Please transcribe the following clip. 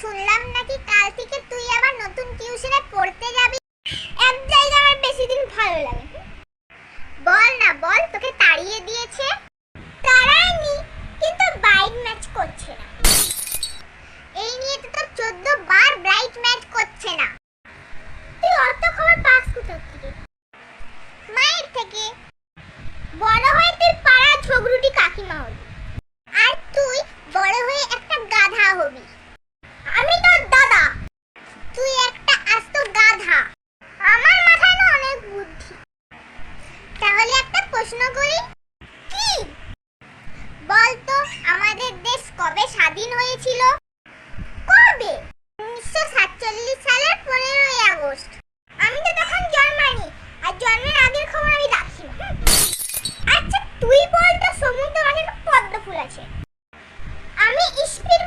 শুনলাম নাকি কাল থেকে তুই আবার নতুন টিউশনে পড়তে যাবি? এক জায়গায় আমার বেশি দিন ভালো লাগে বল না, বল, তোকে তাড়িয়ে দিয়েছে। তাড়ায়নি, কিন্তু বাইক ম্যাচ করছে না। এই নিয়ে তো তোর চোদ্দ বার ব্রাইট ম্যাচ করছে না। তুই অত খবর পাস কোথা থেকে? মায়ের থেকে। বড় হয়ে তুই পাড়া ঝগড়ুটি কাকিমা হবি। তুই একটা আস্ত গাধা। আমার মাথায় না অনেক বুদ্ধি। তাহলে একটা প্রশ্ন করি। কি? বল আমাদের দেশ কবে স্বাধীন হয়েছিল? কবে? উনিশশো সাতচল্লিশ সালের পনেরোই আগস্ট। আমি তো তখন জন্মানি আর জন্মের আগের খবর আমি রাখি আচ্ছা তুই বল তো সমুদ্র অনেক পদ্ম ফুল আছে। আমি স্পিড